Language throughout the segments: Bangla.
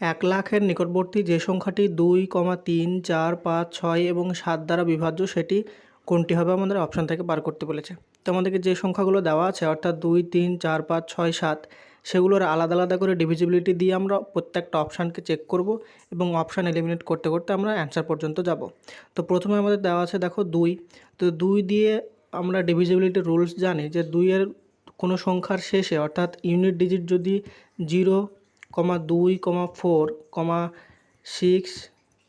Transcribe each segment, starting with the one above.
এক লাখের নিকটবর্তী যে সংখ্যাটি দুই কমা তিন, চার, পাঁচ, ছয় এবং সাত দ্বারা বিভাজ্য, সেটি কোনটি হবে আমাদের অপশান থেকে বার করতে বলেছে। তো আমাদেরকে যে সংখ্যাগুলো দেওয়া আছে, অর্থাৎ দুই, তিন, চার, পাঁচ, ছয়, সাত, সেগুলোর আলাদা আলাদা করে ডিভিজিবিলিটি দিয়ে আমরা প্রত্যেকটা অপশানকে চেক করব এবং অপশান এলিমিনেট করতে করতে আমরা অ্যান্সার পর্যন্ত যাব। তো প্রথমে আমাদের দেওয়া আছে, দেখো, দুই। তো দুই দিয়ে আমরা ডিভিজিবিলিটি রুলস জানি যে দুইয়ের কোনো সংখ্যার শেষে, অর্থাৎ ইউনিট ডিজিট যদি জিরো কমা দুই comma four comma six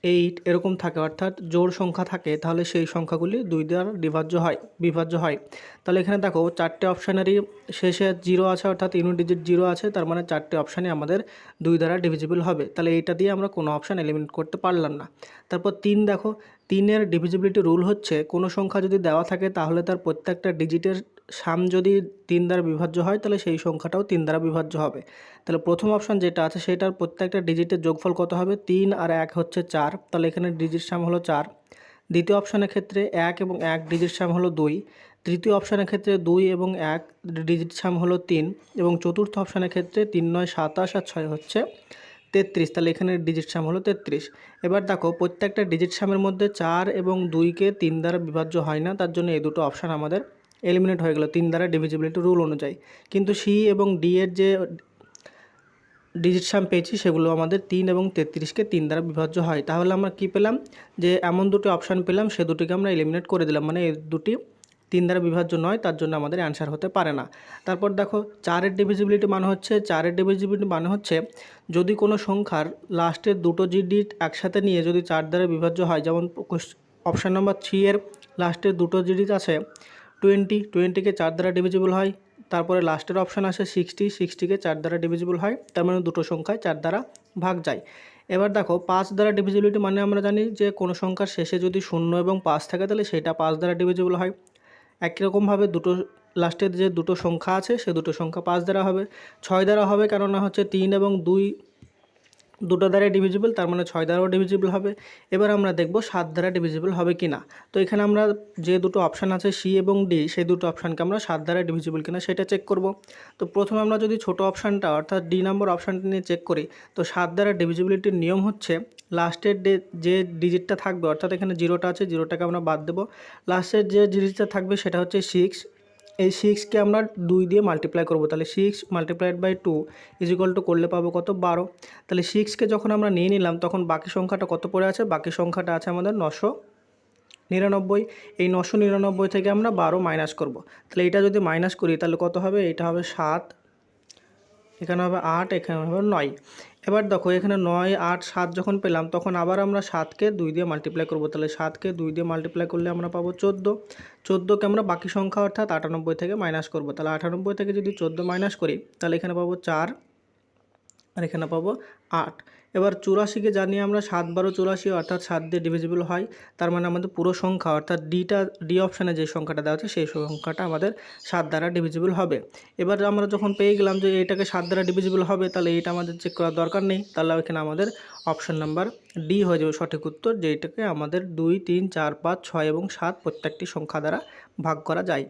eight এরকম থাকে, অর্থাৎ জোড় সংখ্যা থাকে, তাহলে সেই সংখ্যাগুলি দুই দ্বারা বিভাজ্য হয় বিভাজ্য হয়। তাহলে এখানে দেখো, চারটে অপশানেরই শেষে জিরো আছে, অর্থাৎ ইউনিট ডিজিট জিরো আছে, তার মানে চারটে অপশানই আমাদের দুই দ্বারা ডিভিজিবল হবে। তাহলে এইটা দিয়ে আমরা কোনো অপশান এলিমিনেট করতে পারলাম না। তারপর তিন দেখো, তিনের ডিভিজিবিলিটি রুল হচ্ছে, কোনো সংখ্যা যদি দেওয়া থাকে, তাহলে তার প্রত্যেকটা ডিজিটের সাম যদি তিন দ্বারা বিভাজ্য হয়, তাহলে সেই সংখ্যাটাও তিন দ্বারা বিভাজ্য হবে। তাহলে প্রথম অপশান যেটা আছে, সেটার প্রত্যেকটা ডিজিটের যোগফল কত হবে? তিন আর এক হচ্ছে চার। তাহলে এখানে ডিজিট সাম হলো চার। দ্বিতীয় অপশানের ক্ষেত্রে এক এবং এক ডিজিট সাম হলো দুই। তৃতীয় অপশানের ক্ষেত্রে দুই এবং এক ডিজিট সাম হলো তিন। এবং চতুর্থ অপশানের ক্ষেত্রে তিন নয়, সাতাশ আর ছয় হচ্ছে তেত্রিশ। তাহলে এখানে ডিজিট সাম হলো তেত্রিশ। এবার দেখো, প্রত্যেকটা ডিজিট সামের মধ্যে চার এবং দুইকে তিন দ্বারা বিভাজ্য হয় না। তার জন্য এই দুটো অপশান আমাদের এলিমিনেট হয়ে গেল। তিন দ্বারা ডিভিজিবিলিটি রুল অনুযায়ী। কিন্তু সি এবং ডি এর যে ডিজিট সাম পেয়েছি, সেগুলো আমাদের তিন এবং তেত্রিশকে তিন দ্বারা বিভাজ্য হয়। তাহলে আমরা কি পেলাম? যে এমন দুটি অপশান পেলাম, সে দুটিকে আমরা এলিমিনেট করে দিলাম। মানে এই দুটি তিন দ্বারা বিভাজ্য নয়, তার জন্য আমাদের অ্যান্সার হতে পারে না। তারপর দেখো চারের ডিভিজিবিলিটি মানে হচ্ছে চারের ডিভিজিবিলিটি মানে হচ্ছে, যদি কোনো সংখ্যার লাস্টের দুটো ডিজিট একসাথে নিয়ে যদি চার দ্বারা বিভাজ্য হয়, যেমন অপশান নম্বর থ্রি এর লাস্টের দুটো ডিজিট আছে টোয়েন্টি, টোয়েন্টিকে চার দ্বারা ডিভিজিবল হয়, তারপরে লাস্টের অপশান আসে সিক্সটি সিক্সটিকে চার দ্বারা ডিভিজিবল হয়, তার মানে দুটো সংখ্যায় চার দ্বারা ভাগ যায়। এবার দেখো, পাঁচ দ্বারা ডিভিজিবিলিটি মানে আমরা জানি যে কোনো সংখ্যার শেষে যদি শূন্য এবং পাঁচ থাকে, তাহলে সেটা পাঁচ দ্বারা ডিভিজিবল হয়। একই রকমভাবে দুটো লাস্টের যে দুটো সংখ্যা আছে, সে দুটো সংখ্যা পাঁচ দ্বারা হবে, ছয় দ্বারা হবে, কেননা হচ্ছে তিন এবং দুই দুটো দ্বারা ডিভিজিবল তার মানে ছয় দ্বারাও ডিভিজিবল হবে। এবার আমরা দেখব সাত দ্বারা ডিভিজিবল হবে কি না তো এখানে আমরা যে দুটো অপশান আছে সি এবং ডি সেই দুটো অপশানকে আমরা সাত দ্বারা ডিভিজিবল কিনা সেটা চেক করব। তো প্রথমে আমরা যদি ছোট অপশানটা অর্থাৎ ডি নাম্বার অপশানটা নিয়ে চেক করি, তো সাত দ্বারা ডিভিজিবিলিটির নিয়ম হচ্ছে লাস্টের ডে যে ডিজিটটা থাকবে, অর্থাৎ এখানে জিরোটা আছে জিরোটাকে আমরা বাদ দেবো। লাস্টের যে ডিজিটটা থাকবে, সেটা হচ্ছে সিক্স এই সিক্সকে আমরা দুই দিয়ে মাল্টিপ্লাই করব। তাহলে six multiplied by two is equal to করলে পাবো কত? বারো। তাহলে সিক্সকে যখন আমরা নিয়ে নিলাম, তখন বাকি সংখ্যাটা কত পড়ে আছে? বাকি সংখ্যাটা আছে আমাদের নশো নিরানব্বই। এই নশো নিরানব্বই থেকে আমরা বারো মাইনাস করব। তাহলে এটা যদি মাইনাস করি, তাহলে কত হবে? এটা হবে সাত। এখানে হবে আট, এখানে হবে নয়। এবার দেখো, এখানে নয়, আট, সাত যখন পেলাম, তখন আবার আমরা সাতকে দুই দিয়ে মাল্টিপ্লাই করব। তাহলে সাতকে দুই দিয়ে মাল্টিপ্লাই করলে আমরা পাবো চোদ্দ। চোদ্দোকে আমরা বাকি সংখ্যা অর্থাৎ আটানব্বই থেকে মাইনাস করব। তাহলে আটানব্বই থেকে যদি চোদ্দ মাইনাস করি, তাহলে এখানে পাবো চার। আর এখানে পাবো আট। এবার চুরাশিকে জানি আমরা সাত বারো চুরাশি অর্থাৎ সাত দিয়ে ডিভিজিবল হয়, তার মানে আমাদের পুরো সংখ্যা অর্থাৎ ডিটা ডি অপশানে যে সংখ্যাটা দেওয়া আছে, সেই সংখ্যাটা আমাদের সাত দ্বারা ডিভিজিবল হবে। এবার আমরা যখন পেয়ে গেলাম যে এটাকে সাত দ্বারা ডিভিজিবল হবে, তাহলে এইটা আমাদের চেক করার দরকার নেই। তাহলে এখানে আমাদের অপশান নাম্বার ডি হয়ে যাবে সঠিক উত্তর, যেটাকে আমাদের দুই, তিন, চার, পাঁচ, ছয় এবং সাত প্রত্যেকটি সংখ্যা দ্বারা ভাগ করা যায়।